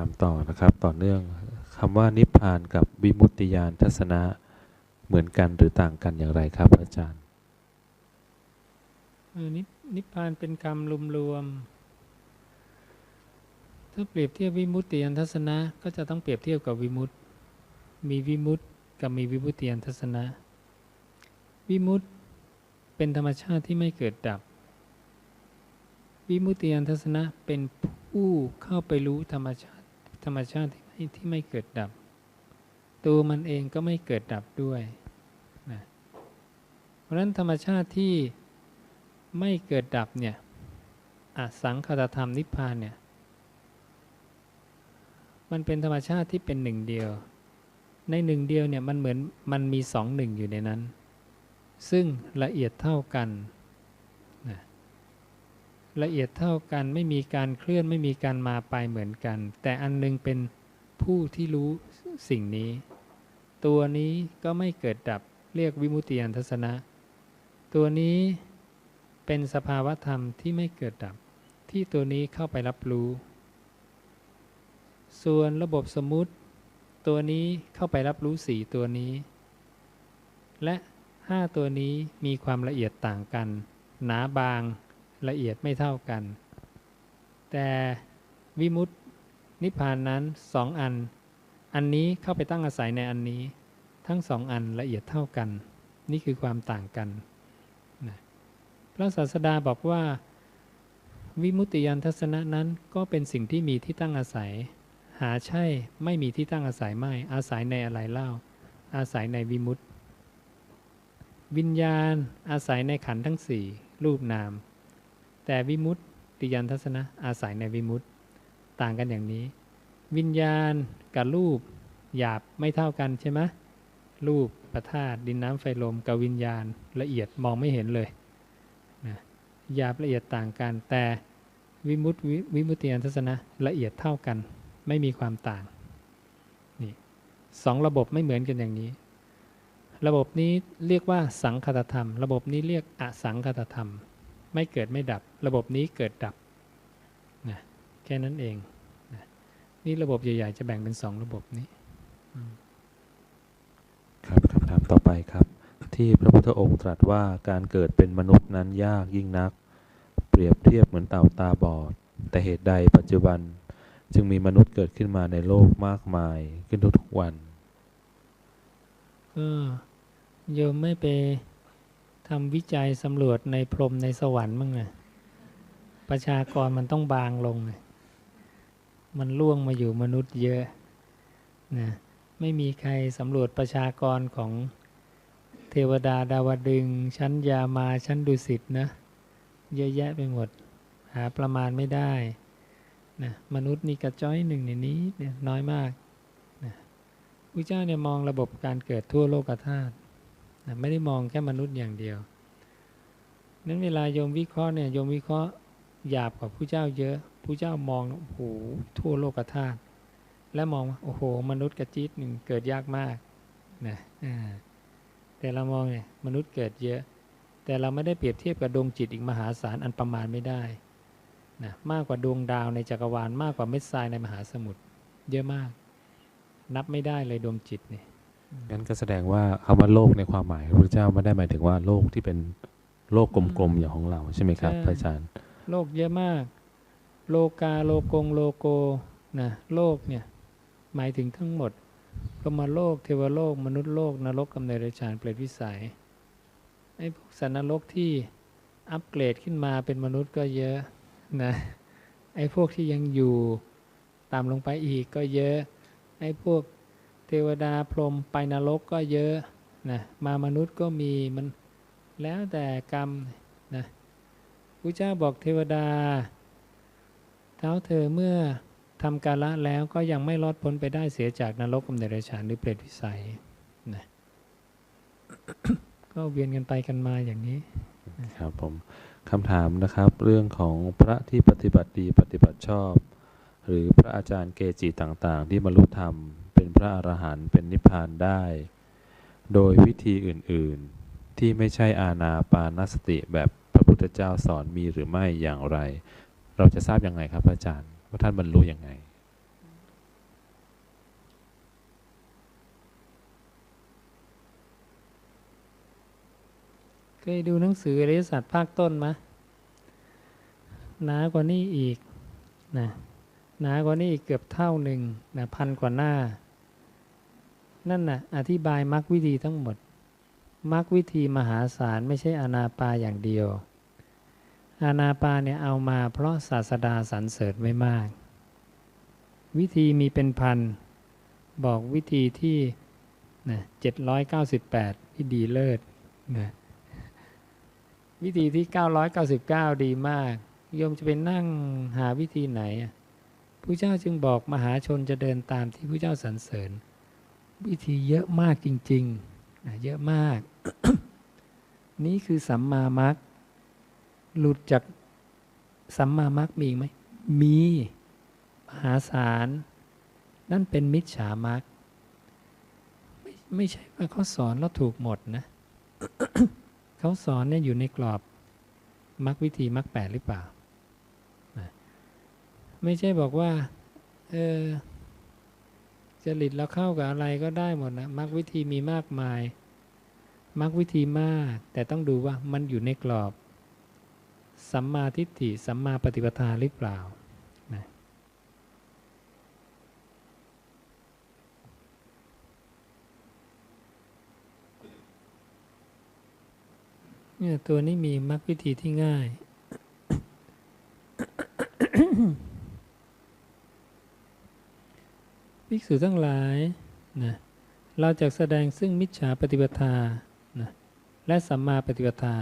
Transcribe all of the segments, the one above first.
ามต่อนะครับ ต่อเนื่องคำว่านิพพานกับวิมุตติญาณทัศนะเหมือนกันหรือต่างกันอย่างไรครับ อาจารย์นินิพพานเป็นคำรวมๆถ้าเปรียบเทียบวิมุตติยานทัศนะ ก็จะต้องเปรียบเทียบกับวิมุตติ มีวิมุตติกับมีวิมุตติยานทัศนะวิมุตติเป็นธรรมชาติที่ไม่เกิดดับ วิมุตติยานทัศนะเป็นผู้เข้าไปรู้ธรรมชาติ ธรรมชาติที่ไม่ที่ไม่เกิดดับ ตัวมันเองก็ไม่เกิดดับด้วยนะเพราะฉะนั้นธรรมชาติที่ไม่เกิดดับเนี่ยอสังคตธรรมนิพพานเนี่ยมันเป็นธรรมชาติที่เป็นหนึ่งเดียว ในหนึ่งเดียวเนี่ยมันเหมือนมันมีสองหนึ่งอยู่ในนั้น ซึ่งละเอียดเท่ากัน ละเอียดเท่ากัน ไม่มีการเคลื่อนไม่มีการมาไปเหมือนกัน แต่อันหนึงเป็นผู้ที่รู้สิ่งนี้ ตัวนี้ก็ไม่เกิดดับเรียกวิมุตติยานทัศนะ ตัวนี้เป็นสภาวะธรรมที่ไม่เกิดดับ ที่ตัวนี้เข้าไปรับรู้ ส่วนระบบสมมุติ ตัวนี้เข้าไปรับรู้สีตัวนี้ และห้าตัวนี้มีความละเอียดต่างกัน หนาบาง ละเอียดไม่เท่ากัน แต่วิมุตตินิพพานนั้นสองอัน อันนี้เข้าไปตั้งอาศัยในอันนี้ ทั้งสองอันละเอียดเท่ากัน นี่คือความต่างกันนะพระศาสดาบอกว่า วิมุตติยานทัศนะนั้นก็เป็นสิ่งที่มีที่ตั้งอาศัย หาใช่ไม่มีที่ตั้งอาศัยไม่ อาศัยในอะไรเล่า อาศัยในวิมุตติวิญญาณอาศัยในขันธ์ทั้งสี่รูปนาม แต่วิมุตติยานทัศนะอาศัยในวิมุตติต่างกันอย่างนี้ วิญญาณกับรูปหยาบไม่เท่ากันใช่ไหมรูปประธาตุดินน้ำไฟลมกับวิญญาณละเอียดมองไม่เห็นเลยนะหยาบละเอียดต่างกัน แต่วิมุตติวิมุตติยานทัศนะละเอียดเท่ากัน ไม่มีความต่างนี่สองระบบไม่เหมือนกันอย่างนี้ ระบบนี้เรียกว่าสังคตธรรม ระบบนี้เรียกอสังคตธรรม ไม่เกิดไม่ดับ ระบบนี้เกิดดับนะแค่นั้นเองนะนี่ระบบใหญ่ ๆ จะแบ่งเป็นสองระบบนี้ ครับคำถามต่อไปครับ ที่พระพุทธองค์ตรัสว่าการเกิดเป็นมนุษย์นั้นยากยิ่งนัก เปรียบเทียบเหมือนเต่าตาบอด แต่เหตุใดปัจจุบันจึงมีมนุษย์เกิดขึ้นมาในโลกมากมายขึ้นทุกๆวันก็โยมไม่ไป ทำวิจัยสำรวจในพรมในสวรรค์มั้งไงประชากรมันต้องบางลงไงมันล่วงมาอยู่มนุษย์เยอะนะไม่มีใครสำรวจประชากรของเทวดาดาวดึง ชั้นยามาชั้นดุสิตนะ เยอะแยะไปหมด หาประมาณไม่ได้นะมนุษย์นี่กระจ้อยหนึ่งในนี้เนี่ยน้อยมากนะพระเจ้าเนี่ยมองระบบการเกิดทั่วโลกธาตุ นะไม่ได้มองแค่มนุษย์อย่างเดียว นั้นเวลาโยมวิเคราะห์เนี่ยโยมวิเคราะห์หยาบกว่าผู้เจ้าเยอะผู้เจ้ามองโอ้โหทั่วโลกธาตุและมองโอ้โห มนุษย์กระจิตหนึ่งเกิดยากมากนะแต่เรามองเนี่ยมนุษย์เกิดเยอะ แต่เราไม่ได้เปรียบเทียบกับดวงจิตอีกมหาศาลอันประมาณไม่ได้นะมากกว่าดวงดาวในจักรวาลมากกว่าเม็ดทรายในมหาสมุทรเยอะมาก นับไม่ได้เลยดวงจิตเนี่ย งั้นก็แสดงว่าคำว่าโลกในความหมายของพระพุทธเจ้าไม่ได้หมายถึงว่าโลกที่เป็นโลกกลมๆอย่างของเราใช่ไหมครับใช่พระอาจารย์ โลกเยอะมาก โลกาโลกงโลโกนะโลกเนี่ยหมายถึงทั้งหมดก็มาโลกเทวโลก มนุษย์โลกนรกกำเนิดเดรัจฉานเปรตวิสัยไอ้พวกสัตว์นรกที่อัปเกรดขึ้นมาเป็นมนุษย์ก็เยอะนะไอ้พวกที่ยังอยู่ตามลงไปอีกก็เยอะไอ้พวก เทวดาพรหมไปนรกก็เยอะนะมามนุษย์ก็มีมันแล้วแต่กรรมนะพระเจ้าบอกเทวดา เท้าเธอเมื่อทำกาละแล้วก็ยังไม่รอดพ้นไปได้เสียจากนรกกำเนิดเดรัจฉานหรือเปรตวิสัยนะก็เวียนกันไปกันมาอย่างนี้ครับผมคำถามนะครับเรื่องของพระที่ปฏิบัติดีปฏิบัติชอบ หรือพระอาจารย์เกจิต่างๆ ที่บรรลุธรรม็นพระอรหันต์เป็นนิพพานได้ โดยวิธีอื่นๆ ที่ไม่ใช่อาณาปานสติแบบพระพุทธเจ้าสอนมีหรือไม่อย่างไร เราจะทราบยังไงครับอาจารย์ว่าท่านบรรลุยังไงเคยดูหนังสืออริยสัจภาคต้นไหมนากว่านี้อีกนะนากว่านี้อีกเกือบเท่าหนึ่งนะพันกว่าหน้า นั่นน่ะอธิบายมรรควิธีทั้งหมดมรรควิธีมหาศาลไม่ใช่อนาปาอย่างเดียว อนาปาเนี่ยเอามาเพราะศาสดาสรรเสริญไม่มาก วิธีมีเป็นพัน บอกวิธีที่นะเจ็ดร้อยเก้าสิบแปดที่ดีเลิศนะวิธีที่ 999 ดีมากโยมจะไปนั่งหาวิธีไหน ผู้เจ้าจึงบอกมหาชนจะเดินตามที่ผู้เจ้าสรรเสริญ วิธีเยอะมากจริงๆนะเยอะมาก นี่คือสัมมามัคหลุดจากสัมมามัคมีอีกไหม มีมหาศาล นั่นเป็นมิจฉามัคไม่ไม่ใช่ว่าเขาสอนแล้วถูกหมดนะ เขาสอนเนี่ยอยู่ในกรอบมรรควิธีมรรคแปดหรือเปล่า ไม่ใช่บอกว่า เออ จริตแล้วเข้ากับอะไรก็ได้หมดนะมรรควิธีมีมากมายมรรควิธีมาก แต่ต้องดูว่ามันอยู่ในกรอบ สัมมาทิฏฐิสัมมาปฏิปทาหรือเปล่านะเนี่ยตัวนี้มีมรรควิธีที่ง่าย ภิกษุทั้งหลายนะเราจะแสดงซึ่งมิจฉาปฏิปทานะและสัมมาปฏิปทา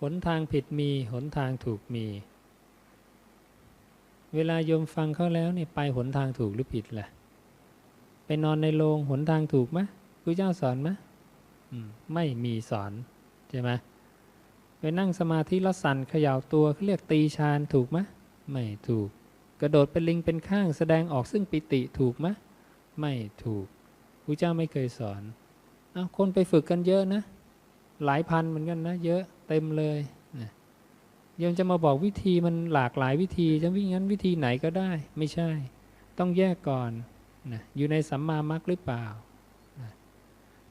หนทางผิดมี หนทางถูกมี เวลาโยมฟังเขาแล้วเนี่ยไปหนทางถูกหรือผิดล่ะ ไปนอนในโรงหนทางถูกไหมพระเจ้าสอนไหมมไม่มีสอนใช่ไหมไปนั่งสมาธิแล้วสั่นเขย่าตัวเขาเรียกตีฌานถูกไหมไม่ถูก กระโดดเป็นลิงเป็นข้างแสดงออกซึ่งปิติถูกไหมไม่ถูกพระเจ้าไม่เคยสอนเอาคนไปฝึกกันเยอะนะ หลายพันเหมือนกันนะ เยอะเต็มเลยนะยังจะมาบอกวิธีมันหลากหลายวิธีจะวิ่งงั้นวิธีไหนก็ได้ ไม่ใช่ ต้องแยกก่อนนะอยู่ในสัมมามัคหรือเปล่านะ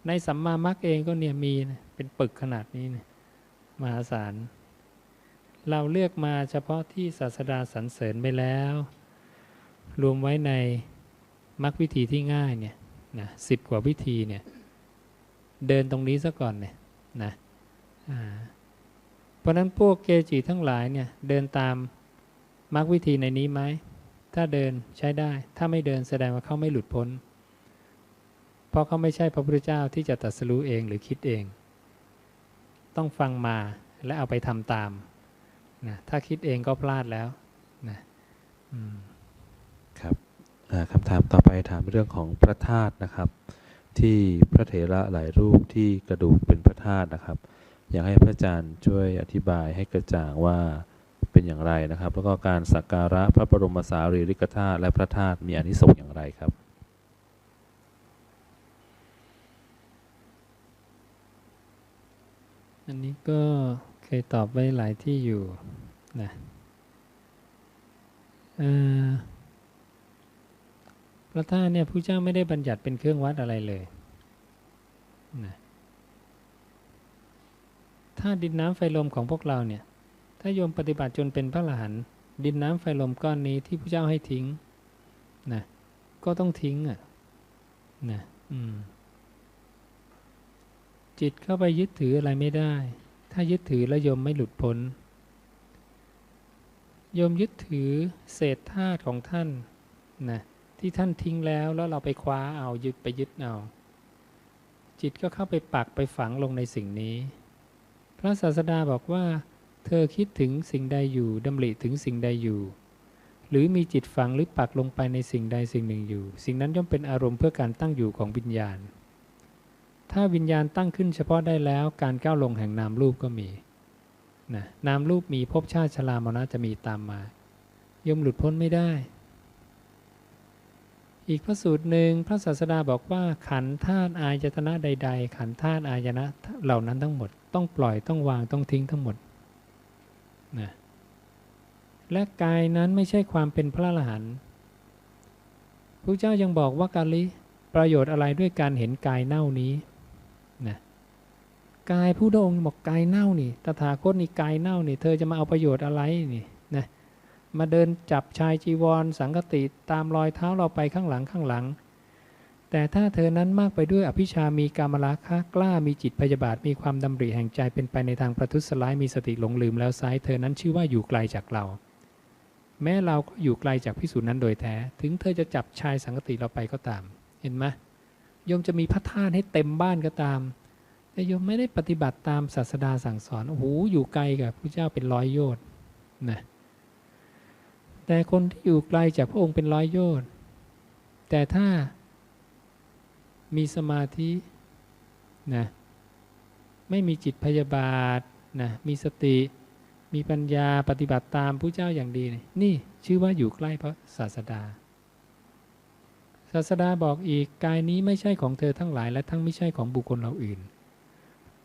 ในสัมมามัคเองก็เนี่ยมีนะเป็นปึกขนาดนี้นะมหาศาล เราเลือกมาเฉพาะที่ศาสดาสรรเสริญไปแล้ว รวมไว้ในมรรควิธีที่ง่ายเนี่ยนะสิบกว่าวิธีเนี่ยเดินตรงนี้ซะก่อนเนี่ยนะเพราะนั้นพวกเกจิทั้งหลายเนี่ยเดินตามมรรควิธีในนี้ไหม ถ้าเดินใช้ได้ ถ้าไม่เดินแสดงว่าเขาไม่หลุดพ้น เพราะเขาไม่ใช่พระพุทธเจ้าที่จะตรัสรู้เองหรือคิดเอง ต้องฟังมาและเอาไปทำตาม นะถ้าคิดเองก็พลาดแล้วนะอืมครับอ่าคำถามต่อไปถามเรื่องของพระธาตุนะครับ ที่พระเถระหลายรูปที่กระดูกเป็นพระธาตุนะครับ อยากให้พระอาจารย์ช่วยอธิบายให้กระจ่างว่าเป็นอย่างไรนะครับ แล้วก็การสักการะพระบรมสารีริกธาตุและพระธาตุมีอานิสงส์อย่างไรครับ อันนี้ก็ เคยตอบไว้หลายที่อยู่นะพระธาตุเนี่ยพระเจ้าไม่ได้บัญญัติเป็นเครื่องวัดอะไรเลยนะถ้าดินน้ำไฟลมของพวกเราเนี่ย ถ้าโยมปฏิบัติจนเป็นพระอรหันดินน้ำไฟลมก้อนนี้ที่พระเจ้าให้ทิ้งนะก็ต้องทิ้งอะนะจิตเข้าไปยึดถืออะไรไม่ได้ ถ้ายึดถือแล้วยมไม่หลุดพ้นยมยึดถือเศษธาตุของท่านนะที่ท่านทิ้งแล้วแล้วเราไปคว้าเอายึดไปยึดเอา จิตก็เข้าไปปักไปฝังลงในสิ่งนี้ พระศาสดาบอกว่า เธอคิดถึงสิ่งใดอยู่ดำริถึงสิ่งใดอยู่ หรือมีจิตฝังหรือปักลงไปในสิ่งใดสิ่งหนึ่งอยู่ สิ่งนั้นย่อมเป็นอารมณ์เพื่อการตั้งอยู่ของวิญญาณ ถ้าวิญญาณตั้งขึ้นเฉพาะได้แล้วการก้าวลงแห่งนามรูปก็มีนะนามรูปมีภพชาติชรามรณะจะมีตามมาย่อมหลุดพ้นไม่ได้ อีกพระสูตรหนึ่งพระศาสดาบอกว่าขันธ์ธาตุอายตนะใด ๆ ขันธ์ธาตุอายนะเหล่านั้นทั้งหมด ต้องปล่อยต้องวางต้องทิ้งทั้งหมดนะและกายนั้นไม่ใช่ความเป็นพระอรหันต์พระเจ้ายังบอกว่ากาลิประโยชน์อะไรด้วยการเห็นกายเน่านี้ นะกายผู้องบอกกายเน่านี่ ตถาคตนี่กายเน่านี่ เธอจะมาเอาประโยชน์อะไรนี่นะมาเดินจับชายจีวร สังกติตามรอยเท้าเราไปข้างหลังข้างหลัง แต่ถ้าเธอนั้นมากไปด้วยอภิชามีกามราคะกล้ามีจิตพยาบาทมีความดำริแห่งใจเป็นไปในทางประทุษร้ายมีสติหลงลืมแล้วไซร้เธอนั้นชื่อว่าอยู่ไกลจากเรา แม้เราก็อยู่ไกลจากพิสูจน์นั้นโดยแท้ ถึงเธอจะจับชายสังกติเราไปก็ตาม เห็นไหม โยมจะมีพระธาตุให้เต็มบ้านก็ตาม แต่โยมไม่ได้ปฏิบัติตามศาสดาสั่งสอน โอ้โห อยู่ไกลกับพระเจ้าเป็นร้อยโยชน์นะ แต่คนที่อยู่ไกลจากพระองค์เป็นร้อยโยชน์ แต่ถ้ามีสมาธินะ ไม่มีจิตพยาบาทนะ มีสติ มีปัญญาปฏิบัติตามผู้เจ้าอย่างดีนี่นี่ชื่อว่าอยู่ใกล้พระศาสดา ศาสดาบอกอีกกายนี้ไม่ใช่ของเธอทั้งหลาย และทั้งไม่ใช่ของบุคคลเราอื่น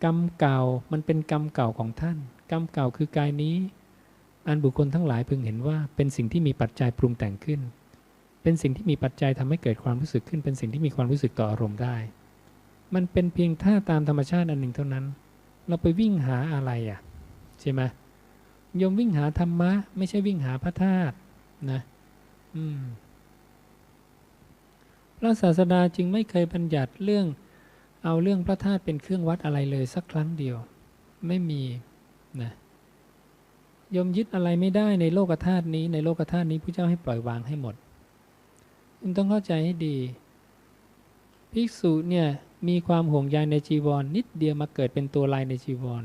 กรรมเก่ามันเป็นกรรมเก่าของท่าน กรรมเก่าคือกายนี้ อันบุคคลทั้งหลายพึงเห็นว่าเป็นสิ่งที่มีปัจจัยปรุงแต่งขึ้น เป็นสิ่งที่มีปัจจัยทำให้เกิดความรู้สึกขึ้น เป็นสิ่งที่มีความรู้สึกต่ออารมณ์ได้ มันเป็นเพียงท่าตามธรรมชาติอันหนึ่งเท่านั้น เราไปวิ่งหาอะไรอะใช่ไหมโยมวิ่งหาธรรมะ ไม่ใช่วิ่งหาพระธาตุนะ อืม พระศาสดาจึงไม่เคยบัญญัติเรื่องเอาเรื่องพระธาตุเป็นเครื่องวัดอะไรเลยสักครั้งเดียว ไม่มีนะยมยึดอะไรไม่ได้ในโลกธาตุนี้ ในโลกธาตุนี้พระเจ้าให้ปล่อยวางให้หมดคุณต้องเข้าใจให้ดี ภิกษุเนี่ยมีความห่วงใยในจีวรนนิดเดียวมาเกิดเป็นตัวลายในจีวร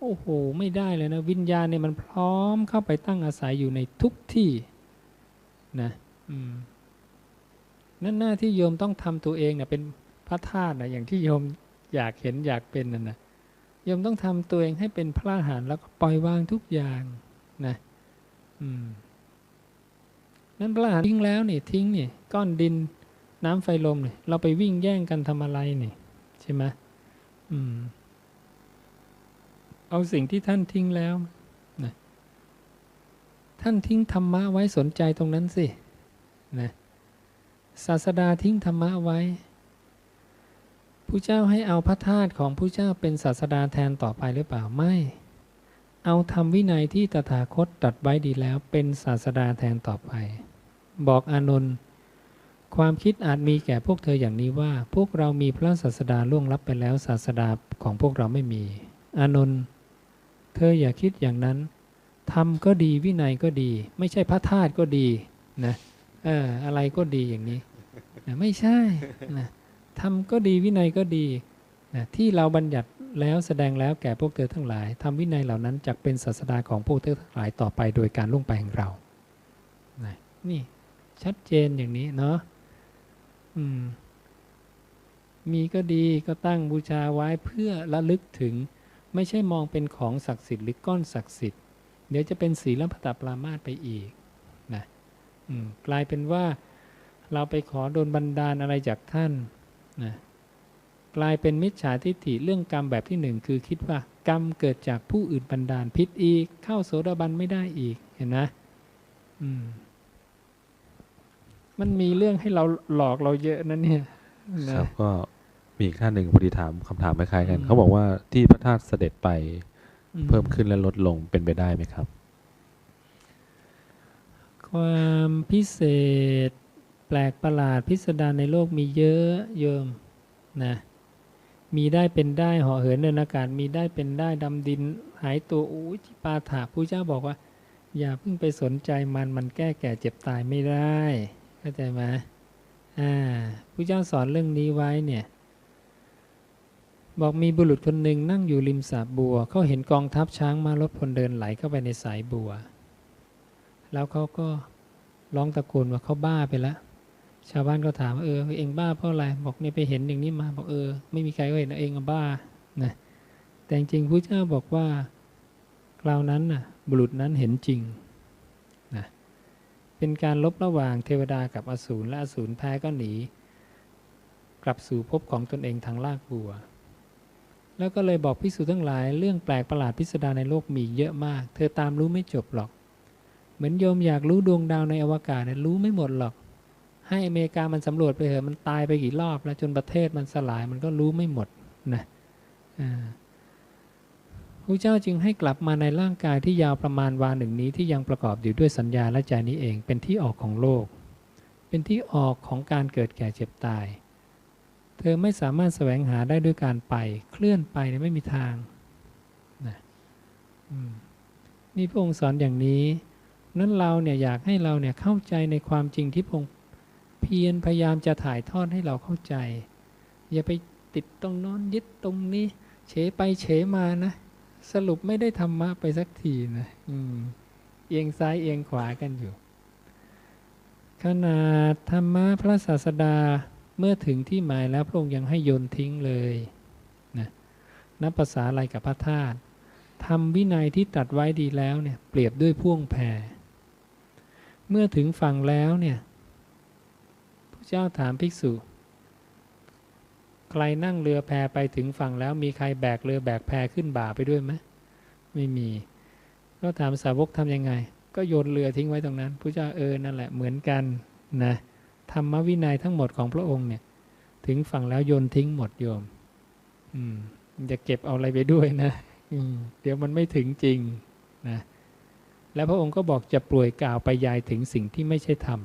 โอ้โห ไม่ได้เลยนะ วิญญาณเนี่ยมันพร้อมเข้าไปตั้งอาศัยอยู่ในทุกที่นะ อืม นั่นหน้าที่โยมต้องทำตัวเองเนะเป็นพระธาตุนะอย่างที่โยมอยากเห็นอยากเป็นนั่นนะโยมต้องทำตัวเองให้เป็นพระอรหันต์แล้วก็ปล่อยวางทุกอย่างนะอืมนั่นพระอรหันต์ทิ้งแล้วนี่ทิ้งนี่ก้อนดินน้ำไฟลมเนี่ยเราไปวิ่งแย่งกันทำอะไรนี่ใช่ไหมอืม เอาสิ่งที่ท่านทิ้งแล้วนะท่านทิ้งธรรมะไว้สนใจตรงนั้นสินะ ศาสดาทิ้งธรรมะไว้ผู้เจ้าให้เอาพระธาตุของผู้เจ้าเป็นศาสดาแทนต่อไปหรือเปล่าไม่ เอาธรรมวินัยที่ตถาคตตรัสไว้ดีแล้วเป็นศาสดาแทนต่อไป บอกอานนท์ความคิดอาจมีแก่พวกเธออย่างนี้ว่า พวกเรามีพระศาสดาล่วงลับไปแล้วศาสดาของพวกเราไม่มีอานนท์เธออย่าคิดอย่างนั้นธรรมก็ดีวินัยก็ดี ไม่ใช่พระธาตุก็ดีนะเอออะไรก็ดีอย่างนี้นะไม่ใช่นะธรรมก็ดีวินัยก็ดีนะที่เราบัญญัติแล้วแสดงแล้วแก่พวกเธอทั้งหลายทำวินัยเหล่านั้นจักเป็นศาสดาของพวกเธอทั้งหลายต่อไปโดยการล่วงไปของเรานะนี่ชัดเจนอย่างนี้เนาะอืมมีก็ดีก็ตั้งบูชาไว้เพื่อระลึกถึง ไม่ใช่มองเป็นของศักดิ์สิทธิ์หรือก้อนศักดิ์สิทธิ์ เดี๋ยวจะเป็นศีลพัตตปรามาสไปอีก กลายเป็นว่าเราไปขอโดนบันดาลอะไรจากท่านนะกลายเป็นมิจฉาทิฏฐิเรื่องกรรมแบบที่หนึ่งคือคิดว่ากรรมเกิดจากผู้อื่นบันดาลพิษอีก เข้าโสดาบันไม่ได้อีกเห็นนะอืมมันมีเรื่องให้เราหลอกเราเยอะนะเนี่ยคนะรับก็มีอีกท่านหนึ่งพอดีถามคำถามคล้ายๆกันอืมเขาบอกว่าที่พระธาตุเสด็จไปอืเพิ่มขึ้นและลดลงเป็นไปได้ไหมครับ ความพิเศษ แปลกประหลาดพิสดารในโลกมีเยอะโยมนะมีได้เป็นได้หาะเหินเดินอากาศมีได้เป็นได้ดำดินหายตัวอุ้ยที่ปาถาผู้เจ้าบอกว่า อย่าเพิ่งไปสนใจมันมันแก้แก่เจ็บตายไม่ได้เข้าใจไหมอ่าผู้เจ้าสอนเรื่องนี้ไว้เนี่ยบอกมีบุรุษคนหนึ่งนั่งอยู่ริมสระบัวเขาเห็นกองทัพช้างมารถพลเดินไหลเข้าไปในสายบัว แล้วเขาก็ร้องตะโกนว่าเขาบ้าไปแล้วชาวบ้านก็ถามว่าเออเองบ้าเพราะอะไรบอกเนี่ยไปเห็นอย่างนี้มาบอกเออ ไม่มีใครก็เห็นเองบ้านะแต่จริงพระเจ้าบอกว่าคราวนั้นน่ะบุรุษนั้นเห็นจริงนะเป็นการลบระหว่างเทวดากับอสูรและอสูรแพ้ก็หนี กลับสู่ภพของตนเองทางลากบัว แล้วก็เลยบอกพิสูจทั้งหลาย เรื่องแปลกประหลาดพิสดารในโลกมีเยอะมาก เธอตามรู้ไม่จบหรอก เหมือนโยมอยากรู้ดวงดาวในอวกาศเนี่ยรู้ไม่หมดหรอก ให้อเมริกามันสำรวจไปเถอะมันตายไปกี่รอบ แล้วจนประเทศมันสลายมันก็รู้ไม่หมดนะอ่าพระเจ้าจึงให้กลับมาในร่างกายที่ยาวประมาณวาหนึ่งนี้ที่ยังประกอบอยู่ด้วยสัญญาและใจนี้เองเป็นที่ออกของโลก เป็นที่ออกของการเกิดแก่เจ็บตาย เธอไม่สามารถแสวงหาได้ด้วยการไป เคลื่อนไปเนี่ยไม่มีทางนะนี่พระองค์สอนอย่างนี้ นั้นเราเนี่ยอยากให้เราเนี่ยเข้าใจในความจริงที่พงเพียรพยายามจะถ่ายทอดให้เราเข้าใจ อย่าไปติดตรงโน้นยึดตรงนี้ เฉไปเฉมานะ สรุปไม่ได้ธรรมะไปสักทีนะอืมเอียงซ้ายเอียงขวากันอยู่ ขนาดธรรมะพระศาสดาเมื่อถึงที่หมายแล้วพระองค์ยังให้โยนทิ้งเลยนะนับภาษาอะไรกับพระธาตุทำวินัยที่ตัดไว้ดีแล้วเนี่ยเปรียบด้วยพ่วงแพร เมื่อถึงฝั่งแล้วเนี่ยพระเจ้าถามภิกษุ ใครนั่งเรือแพไปถึงฝั่งแล้ว มีใครแบกเรือแบกแพขึ้นบ่าไปด้วยไหมไม่มี ก็ถามสาวกทำยังไง ก็โยนเรือทิ้งไว้ตรงนั้นพระเจ้าเออนั่นแหละเหมือนกันนะธรรมวินัยทั้งหมดของพระองค์เนี่ย ถึงฝั่งแล้วโยนทิ้งหมดโยม อืมจะเก็บเอาอะไรไปด้วยนะ อืมเดี๋ยวมันไม่ถึงจริงนะ แล้วพระองค์ก็บอกจะปล่วยกล่าวไปยายถึงสิ่งที่ไม่ใช่ธรรม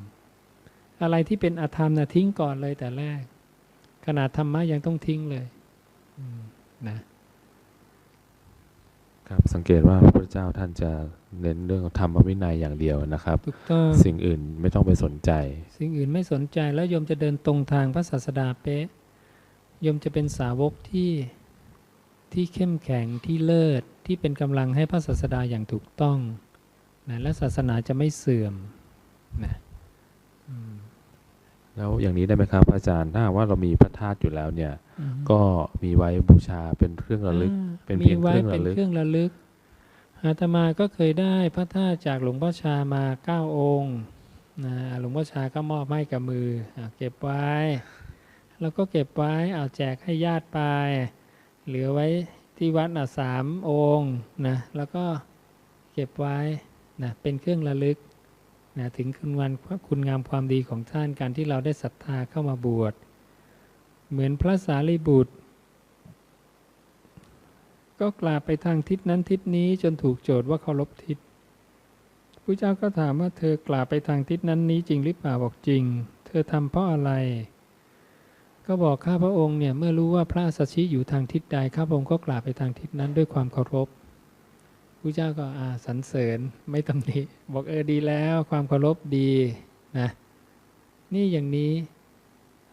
อะไรที่เป็นอธรรมนะทิ้งก่อนเลยแต่แรก ขนาดธรรมะยังต้องทิ้งเลยอืมนะ ครับสังเกตว่าพระพุทธเจ้าท่านจะเน้นเรื่องธรรมวินัยอย่างเดียวนะครับถูกต้องสิ่งอื่นไม่ต้องไปสนใจ สิ่งอื่นไม่สนใจแล้วโยมจะเดินตรงทางพระศาสดาเป๊ะโยมจะเป็นสาวกที่ที่เข้มแข็งที่เลิศที่เป็นกำลังให้พระศาสดาอย่างถูกต้อง นะและศาสนาจะไม่เสื่อมนะอืมแล้วอย่างนี้ได้ไหมครับอาจารย์ถ้าหากว่าเรามีพระธาตุอยู่แล้วเนี่ยอืมก็มีไว้บูชาเป็นเครื่องระลึกอ่าเป็นเพียงมีไว้เครื่องระเป็นลึกเครื่องระลึกอาตมาก็เคยได้พระธาตุจากหลวงพ่อชามาเก้าองค์นะหลวงพ่อชาก็มอบให้กับมืออะเก็บไว้ แล้วก็เก็บไว้เอาแจกให้ญาติไป เหลือไว้ที่วัดอะสามองค์นะแล้วก็เก็บไว้ นะเป็นเครื่องระลึกนะถึงคุณวันคุณงามความดีของท่านการที่เราได้ศรัทธาเข้ามาบวช เหมือนพระสารีบุตร ก็กล่าวไปทางทิศนั้นทิศนี้จนถูกโจทย์ว่าเคารพทิศพระเจ้าก็ถามว่าเธอกล่าวไปทางทิศนั้นนี้จริงหรือเปล่าบอกจริง เธอทำเพราะอะไร ก็บอกข้าพระองค์เนี่ยเมื่อรู้ว่าพระสัชชิอยู่ทางทิศใดข้าพระองค์ก็กล่าวไปทางทิศนั้นด้วยความเคารพ พระเจ้าก็อาสรรเสริญไม่ตำหนิบอกเออดีแล้วความเคารพดีนะนี่อย่างนี้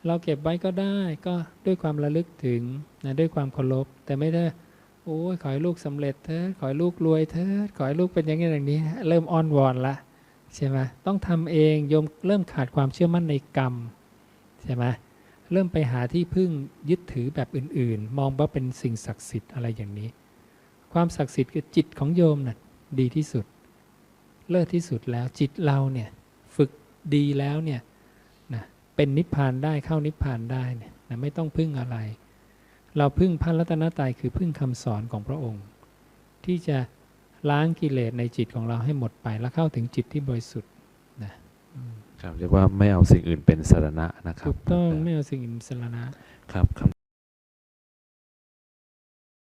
เราเก็บไว้ก็ได้ก็ด้วยความระลึกถึงนะด้วยความเคารพแต่ไม่ได้โอ้ยขอให้ลูกสำเร็จเถิดขอให้ลูกรวยเถิดขอให้ลูกเป็นอย่างนี้อย่างนี้ เริ่มอ้อนวอนละใช่ไหมต้องทำเองโยมเริ่มขาดความเชื่อมั่นในกรรมใช่ไหมเริ่มไปหาที่พึ่งยึดถือแบบอื่น ๆ มองว่าเป็นสิ่งศักดิ์สิทธิ์อะไรอย่างนี้ ความศักดิ์สิทธิ์คือจิตของโยมน่ะดีที่สุด เลิศที่สุดแล้วจิตเราเนี่ยฝึกดีแล้วเนี่ยนะเป็นนิพพานได้เข้านิพพานได้เนี่ยนะไม่ต้องพึ่งอะไร เราพึ่งพระรัตนตรัยคือพึ่งคำสอนของพระองค์ ที่จะล้างกิเลสในจิตของเราให้หมดไปแล้วเข้าถึงจิตที่บริสุทธิ์นะอืมครับเรียกว่าไม่เอาสิ่งอื่นเป็นสารณะนะครับถูกต้องไม่เอาสิ่งอื่นเป็นสรณะครับคำ